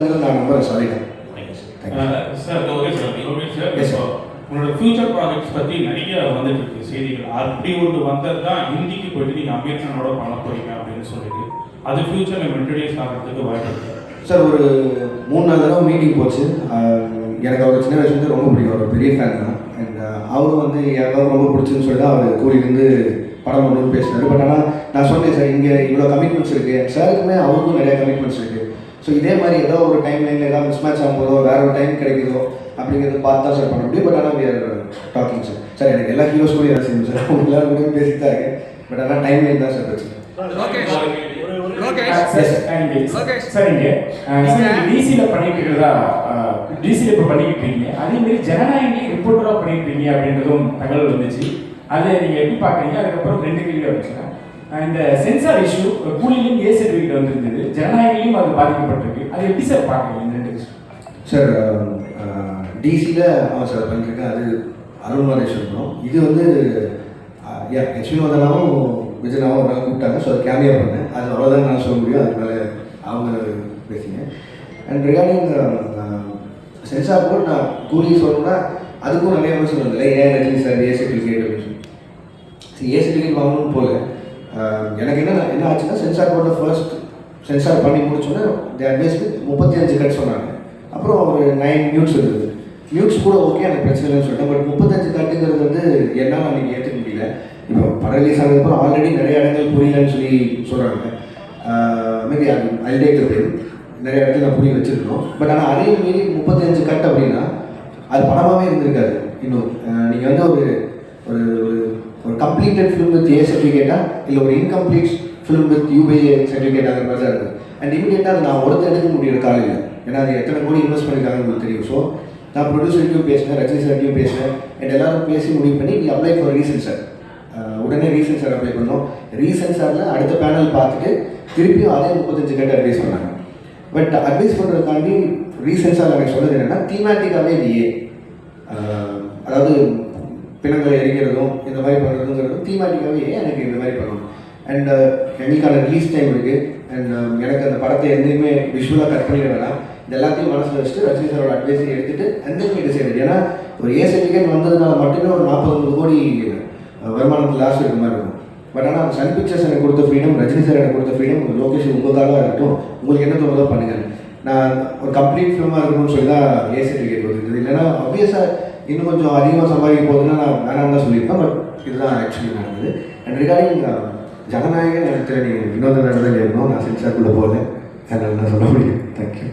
நான் நம்புறேன் சொல்லிட்டேன் sir okay sir okay sir. இப்போ உங்களோட ஃபியூச்சர் ப்ராஜெக்ட்ஸ் பற்றி நிறைய வந்துட்டு இருக்கு செய்திகள் அப்படி ஒன்று வந்தது தான் ஹிந்திக்கு போயிட்டு நீங்கள் அமீர்கானோட பண்ண போறீங்க அப்படின்னு சொல்லிட்டு அது ஃபியூச்சரில் இன்ட்ரடியூஸ் ஆகிறதுக்கு வாய்ப்பு இருக்கு. சார் ஒரு மூணு தடவை மீட்டிங் போச்சு. எனக்கு அவர் சின்ன வயசுலேருந்து ரொம்ப பிடிக்கும். அவர் பெரிய ஃபேன் தான். அவரும் வந்து எனக்கு ரொம்ப பிடிச்சுன்னு சொல்லி அவர் கூறியிருந்து படம் ஒன்று பேசினார். பட் ஆனால் நான் சொன்னேன் சார் இங்கே இவ்வளோ கமிட்மெண்ட்ஸ் இருக்குது சாருக்குமே அவருக்கும் நிறைய கமிட்மெண்ட்ஸ் இருக்குது ஸோ இதே மாதிரி ஏதோ ஒரு டைம் லைனில் ஏதாவது மிஸ் மேட்ச் ஆகும்போதோ வேற ஒரு டைம் கிடைக்குதோ அப்படிங்கிறத பார்த்து தான் சார் பண்ண முடியும். பட் ஆனால் we டாக்கிங் சார் சார் எனக்கு எல்லா ஹீரோஸ் கூட செய்யணும் சார் அவங்க எல்லாரும் கூட பேசிட்டு தான் இருக்கேன். பட் ஆனால் டைம் லைன் தான் சார் பிரச்சனை. சரிங்க. டிசியில் பண்ணிட்டு இருக்கிறதா டிசியில் இப்போ பண்ணிக்கிட்டு இருக்கீங்க அதே மாதிரி ஜனநாயகி ரிப்போர்ட்டராக பண்ணிட்டு இருக்கீங்க அப்படின்றதும் தகவல் வந்துச்சு. அதை நீங்கள் எப்படி பார்க்குறீங்க? அதுக்கப்புறம் ரெண்டு கேள்வி வச்சுக்கிறேன் இந்த சென்சார் இஷ்யூ கூலிலையும் ஏ சர்டிஃபிகேட் வந்திருந்தது. ஜனநாயகிலையும் அது பாதிக்கப்பட்டிருக்கு. அது எப்படி சார் பார்க்குறீங்க இந்த ரெண்டு சார் டிசியில் ஆமாம் சார் பண்ணியிருக்கேன் அது அருண் மகேஸ்வரன் படம். இது வந்து விஜயனாவும் ஒரு நாள் கூப்பிட்டாங்க. ஸோ அது கேமியா பண்ணேன். அது அவ்வளோதான் நான் சொல்ல முடியும். அதுக்கு மேலே அவங்க பேசிங்க. அண்ட் ரிகார்டிங் சென்சார் போர்ட் நான் கூலி சொல்லணும்னா அதுக்கும் நிறைய விஷயம் இல்லை ஏன் ரஜினி சார் ஏ சர்டிஃபிகேட் அப்படின்னு சொல்லி. ஏ சர்டிஃபிகேட் வாங்கணும்னு போகல. எனக்கு என்ன என்ன ஆச்சுன்னா சென்சார் போர்ட்டில் ஃபர்ஸ்ட் சென்சார் பண்ணி முடிச்சோன்னே அட்வைஸ் முப்பத்தி அஞ்சு கட் சொன்னாங்க. அப்புறம் ஒரு நைன் மியூட்ஸ் இருந்தது. மியூட்ஸ் கூட ஓகே எனக்கு பிரச்சனை இல்லைன்னு சொல்லிட்டேன். பட் முப்பத்தஞ்சு கட்டுங்கிறது வந்து என்னால் அன்றைக்கி ஏற்றுக்க புரியல இப்போ படம் ரிலீஸ் ஆனதுக்கப்புறம் ஆல்ரெடி நிறைய இடங்கள் புரியலன்னு சொல்லி சொல்கிறாங்க மேபி அது பேர். நிறைய இடத்துல நான் புரிய வச்சுருக்கோம். பட் ஆனால் அதே மீறி முப்பத்தஞ்சு கட் அப்படின்னா அது படமாகவே இருந்திருக்காது இன்னும். நீங்கள் வந்து ஒரு ஒரு ஒரு ஒரு கம்ப்ளீட்டட் ஃபிலிம் வித் ஏ சர்டிஃபிகேட்டா இல்லை ஒரு incomplete film with UA certificate அந்த மாதிரி தான் இருக்குது அண்ட் இமீடியட்டாக அது நான் ஒருத்தர் எடுக்க முடியிற காலையில் ஏன்னா அது எத்தனை கோடி இன்வெஸ்ட் பண்ணியிருக்காங்கன்னு உங்களுக்கு தெரியும். ஸோ நான் ப்ரொடியூசர்கிட்டையும் பேசினேன் ரஜினிசர்கிட்டையும் பேசினேன். அண்ட் எல்லாரும் பேசி முடிவு பண்ணி நீ அப்ளை ஃபார் ரீசன் சார் உடனே ரீசன் சார் அப்ளை பண்ணோம். ரீசன் சாரில் அடுத்த பேனல் பார்த்துட்டு திருப்பியும் அதே முப்பத்தஞ்சு கேட்டு அட்வைஸ் பண்ணாங்க. பட் அட்வைஸ் பண்ணுறதுக்காண்டி ரீசன் சார் எனக்கு சொன்னது என்னென்னா தீமேட்டிக்காகவே இல்லையே அதாவது பிணங்களை எரிக்கிறதும் இந்த மாதிரி பண்ணுறதுங்கிறதும் தீமேட்டிக்காகவே எனக்கு இந்த மாதிரி பண்ணணும்? அண்ட் எங்களுக்கான ரிலீஸ் டைம் இருக்குது அண்ட் எனக்கு அந்த படத்தை எதுவுமே விஷுவலாக கட் பண்ணிட வேணாம். இது எல்லாத்தையும் மனசில் வச்சுட்டு ரஜினி சாரோட அட்வைஸையும் எடுத்துட்டு அந்த மாதிரி டிசைட் ஏன்னா ஒரு ஏ சர்டிஃபிகேட் வந்ததுனால மட்டுமே ஒரு நாற்பது கோடி வருமானத்தில் லாஸ் இருக்கிற மாதிரி இருக்கும். பட் ஆனால் சன் பிக்சர்ஸ் எனக்கு கொடுத்த ஃப்ரீடம் ரஜினி சார் எனக்கு கொடுத்த ஃப்ரீடம் லோகேஷ் உங்களுக்காக இருக்கட்டும். உங்களுக்கு என்ன தோணுதோ பண்ணுங்க. நான் ஒரு கம்ப்ளீட் ஃபிலிமாக இருக்கணும்னு சொல்லி தான் ஏ சர்டிஃபிகேட் வந்துருக்குது இல்லைன்னா அப்வியஸாக இன்னும் கொஞ்சம் அதிகமாக சம்பாதிக்க போகுதுன்னா நான் வேணாம் தான் சொல்லியிருப்பேன். பட் இதுதான் ஆக்சுவலி நடந்தது. அண்ட் ரிகார்டிங் ஜனநாயக எனக்கு நீங்கள் வினோத நடந்தது இருக்கணும். நான் சென்சார்க்குள்ளே போகிறேன் அதனால் நான் சொல்ல முடியும் தேங்க்யூ